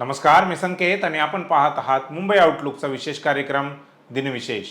नमस्कार मी संकेत आणि आपण पाहत आहात मुंबई आउटलुकचा विशेष कार्यक्रम दिनविशेष.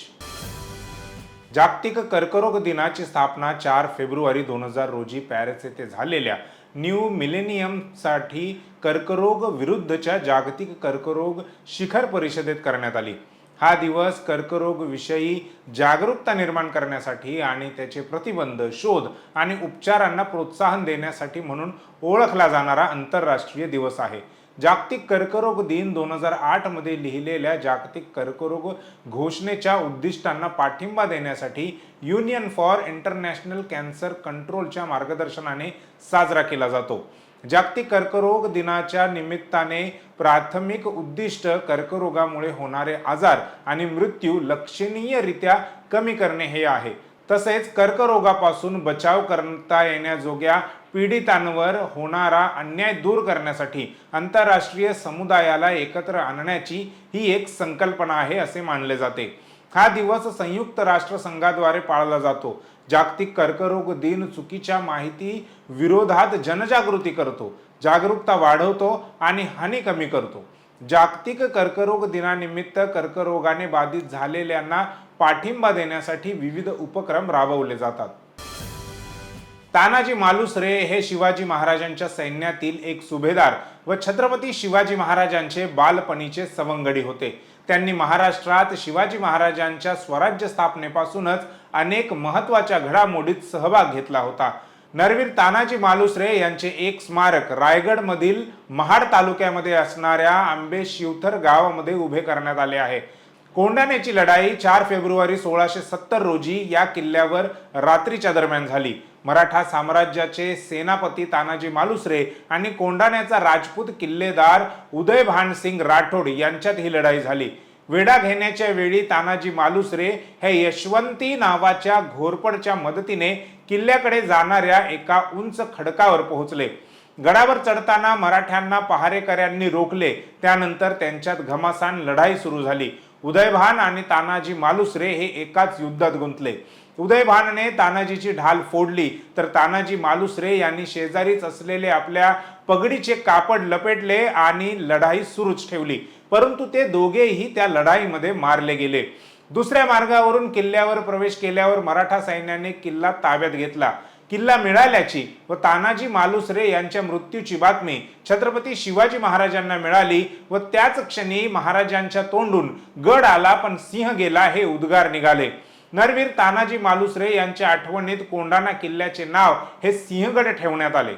जागतिक कर्करोग दिनाची स्थापना चार फेब्रुवारी दोन हजार रोजी पॅरिस येथे झालेल्या न्यू मिलेनियमसाठी कर्करोग विरुद्धच्या जागतिक कर्करोग शिखर परिषदेत करण्यात आली. हा दिवस कर्करोगविषयी जागरूकता निर्माण करण्यासाठी आणि त्याचे प्रतिबंध शोध आणि उपचारांना प्रोत्साहन देण्यासाठी म्हणून ओळखला जाणारा आंतरराष्ट्रीय दिवस आहे. जागतिक कर्करोग दिन दोन हजार आठमध्ये लिहिलेल्या जागतिक कर्करोग घोषणेच्या उद्दिष्टांना पाठिंबा देण्यासाठी युनियन फॉर इंटरनॅशनल कॅन्सर कंट्रोलच्या मार्गदर्शनाने साजरा केला जातो. जागतिक कर्करोग दिनाच्या निमित्ताने प्राथमिक उद्दिष्ट कर्करोगामुळे होणारे आजार आणि मृत्यू लक्षणीयरित्या कमी करणे हे आहे. तसेच कर्करोगापासून बचाव करता येण्याजोग्या पीडितांवर होणारा अन्याय दूर करण्यासाठी आंतरराष्ट्रीय समुदायाला एकत्र आणण्याची ही एक संकल्पना आहे असे मानले जाते. हा दिवस संयुक्त राष्ट्रसंघाद्वारे पाळला जातो. जागतिक कर्करोग दिन चुकीच्या माहिती विरोधात जनजागृती करतो. जागरूकता वाढवतो आणि हानी कमी करतो. जागतिक कर्करोग दिनानिमित्त कर्करोगाने बाधित झालेल्यांना पाठिंबा देण्यासाठी विविध उपक्रम राबवले जातात. तानाजी मालुसरे हे शिवाजी महाराजांच्या सैन्यातील एक सुभेदार व छत्रपती शिवाजी महाराजांचे बालपणीचे सवंगडी होते. त्यांनी महाराष्ट्रात शिवाजी महाराजांच्या स्वराज्य स्थापनेपासूनच अनेक महत्त्वाच्या घडामोडीत सहभाग घेतला होता. नरवीर तानाजी मालुसरे यांचे एक स्मारक रायगडमधील महाड तालुक्यामध्ये असणाऱ्या आंबे शिवथर गावामध्ये उभे करण्यात आले आहे. कोंढाण्याची लढाई चार फेब्रुवारी सोळाशे सत्तर रोजी या किल्ल्यावर रात्रीच्या दरम्यान झाली. मराठा साम्राज्याचे सेनापती तानाजी मालुसरे आणि कोंढाण्याचा राजपूत किल्लेदार उदय भानसिंग राठोड यांच्यात ही लढाई झाली. वेढा घेण्याच्या वेळी तानाजी मालुसरे हे यशवंती नावाच्या घोरपडच्या मदतीने किल्ल्याकडे जाणाऱ्या एका उंच खडकावर पोहोचले. गडावर चढताना मराठ्यांना पहारेकऱ्यांनी रोखले. त्यानंतर त्यांच्यात घमासान लढाई सुरू झाली. उदयभान आणि तानाजी मालुसरे हे एकाच युद्धात गुंतले. उदयभानने तानाजीची ढाल फोडली. तर तानाजी मालुसरे यांनी शेजारीच असलेले आपल्या पगडीचे कापड लपेटले आणि लढाई सुरूच ठेवली. परंतु ते दोघेही त्या लढाईमध्ये मारले गेले. दुसऱ्या मार्गावरून किल्ल्यावर प्रवेश केल्यावर मराठा सैन्याने किल्ला ताब्यात घेतला. किल्ला मिळाल्याची व तानाजी मालुसरे यांच्या मृत्यूची बातमी छत्रपती शिवाजी महाराजांना मिळाली व त्याच क्षणी महाराजांच्या तोंडून गड आला पण सिंह गेला हे उद्गार निघाले. नरवीर तानाजी मालुसरे यांच्या आठवणीत कोंढाणा किल्ल्याचे नाव हे सिंहगड ठेवण्यात आले.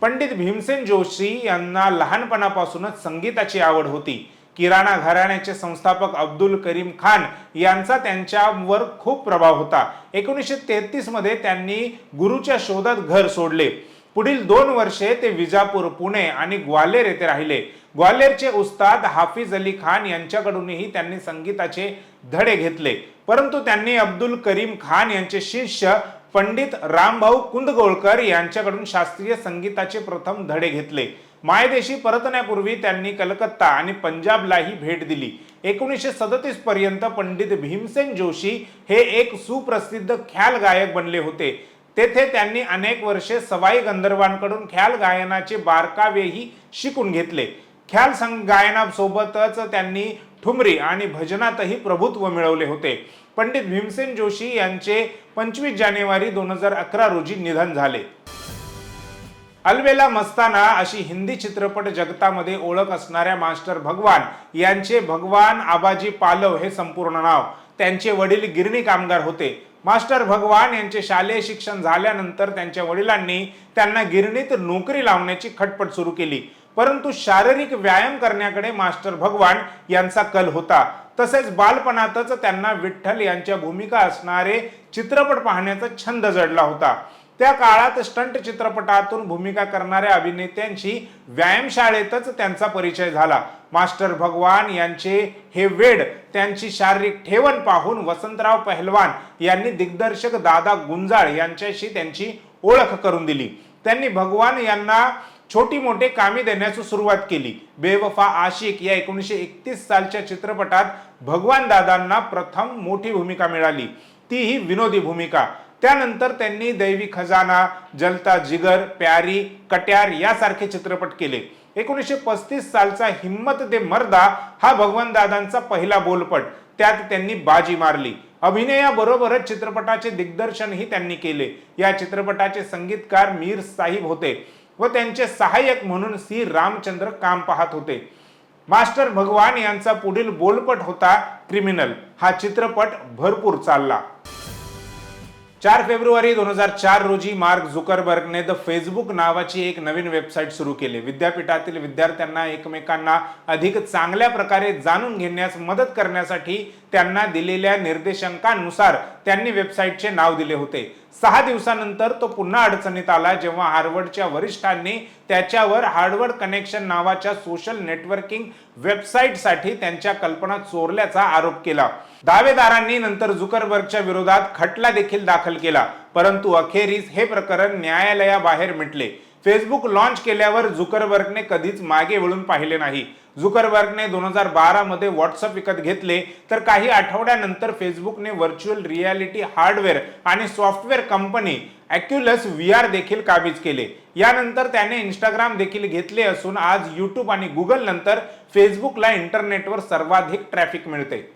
पंडित भीमसेन जोशी यांना लहानपणापासूनच संगीताची आवड होती. किराणा घराण्याचे संस्थापक अब्दुल करीम खान यांचा त्यांच्यावर खूप प्रभाव होता. एकोणीसशे तेहतीसमध्ये त्यांनी गुरुच्या शोधात घर सोडले. पुढील दोन वर्षे ते विजापूर पुणे आणि ग्वाल्हेर येथे राहिले. ग्वाल्हेरचे उस्ताद हाफिज अली खान यांच्याकडूनही त्यांनी संगीताचे धडे घेतले. परंतु त्यांनी अब्दुल करीम खान यांचे शिष्य पंडित रामभाऊ कुंदगोळकर यांच्याकडून शास्त्रीय संगीताचे प्रथम धडे घेतले. मायदेशी परतण्यापूर्वी त्यांनी कलकत्ता आणि पंजाबलाही भेट दिली. एकोणीसशे सदतीस पर्यंत पंडित भीमसेन जोशी हे एक सुप्रसिद्ध ख्याल गायक बनले होते. तेथे त्यांनी अनेक वर्षे सवाई गंधर्वांकडून ख्याल गायनाचे बारकावेही शिकून घेतले. ख्याल संग गायनासोबतच त्यांनी ठुमरी आणि भजनातही प्रभुत्व मिळवले होते. पंडित भीमसेन जोशी यांचे पंचवीस जानेवारी दोन हजार अकरा रोजी निधन झाले. अलवेला मस्ताना अशी हिंदी चित्रपट जगतामध्ये ओळख असणाऱ्या मास्टर भगवान. यांचे भगवान आबाजी पालव हे संपूर्ण नाव. त्यांचे वडील गिरणी कामगार होते. मास्टर भगवान यांचे शालेय शिक्षण झाल्यानंतर त्यांच्या वडिलांनी त्यांना गिरणीत नोकरी लावण्याची खटपट सुरू केली. परंतु शारीरिक व्यायाम करण्याकडे मास्टर भगवान यांचा कल होता. तसेच बालपणातच त्यांना विठ्ठल यांच्या भूमिका असणारे चित्रपट पाहण्याचा छंद जडला होता. त्या काळात स्टंट चित्रपटातून भूमिका करणाऱ्या अभिनेत्यांशी व्यायामशाळेतच त्यांचा परिचय झाला. मास्टर भगवान यांचे हे वेड त्यांची शारीरिक ठेवण पाहून वसंतराव पहलवान यांनी दिग्दर्शक दादा गुंजाळ यांच्याशी त्यांची ओळख करून दिली. त्यांनी भगवान यांना छोटी मोठे कामे देण्याची सुरुवात केली. बेवफा आशिक या एकोणीसशे एकतीस सालच्या चित्रपटात भगवान दादांना प्रथम मोठी भूमिका मिळाली. ती ही विनोदी भूमिका. त्यानंतर त्यांनी दैवी खजाना जलता जिगर प्यारी कट्यार यासारखे चित्रपट केले. एकोणीसशे पस्तीस सालचा हिम्मत दे मर्दा हा भगवान दादांचा पहिला बोलपट. त्यात त्यांनी बाजी मारली. अभिनयाबरोबरच चित्रपटाचे दिग्दर्शनही त्यांनी केले. या चित्रपटाचे संगीतकार मीर साहिब होते व त्यांचे सहाय्यक म्हणून सी. रामचंद्र काम पाहत होते. मास्टर भगवान यांचा पुढील बोलपट होता क्रिमिनल. हा चित्रपट भरपूर चालला. चार फेब्रुवारी दोन हजार चार रोजी मार्क झुकरबर्गने द फेसबुक नावाची एक नवीन वेबसाईट सुरू केली. विद्यापीठातील विद्यार्थ्यांना एकमेकांना अधिक चांगल्या प्रकारे जाणून घेण्यास मदत करण्यासाठी त्यांना दिलेल्या निर्देशांकानुसार त्यांनी वेबसाईटचे नाव दिले होते. सहा दिवसानंतर तो पुन्हा अडचणीत आला जेव्हा हार्वर्डच्या वरिष्ठांनी त्याच्यावर हार्वर्ड कनेक्शन नावाच्या सोशल नेटवर्किंग वेबसाईटसाठी त्यांच्या कल्पना चोरल्याचा आरोप केला. दावेदारांनी नंतर झुकरबर्गच्या विरोधात खटला देखील दाखल केला परंतु अखेरीस हे प्रकरण न्यायालयाबाहेर मिटले. फेसबुक लॉन्च केल्यावर झुकरबर्गने कधीच मागे वळून पाहिले नाही. झुकरबर्गने दोन हजार बारामध्ये व्हॉट्सअप विकत घेतले तर काही आठवड्यानंतर फेसबुकने व्हर्च्युअल रियालिटी हार्डवेअर आणि software company Oculus V R देखील काबीज केले. यानंतर त्याने इंस्टाग्राम देखील घेतले असून आज यूट्यूब आणि गुगल नंतर फेसबुकला इंटरनेटवर सर्वाधिक ट्रॅफिक मिळते.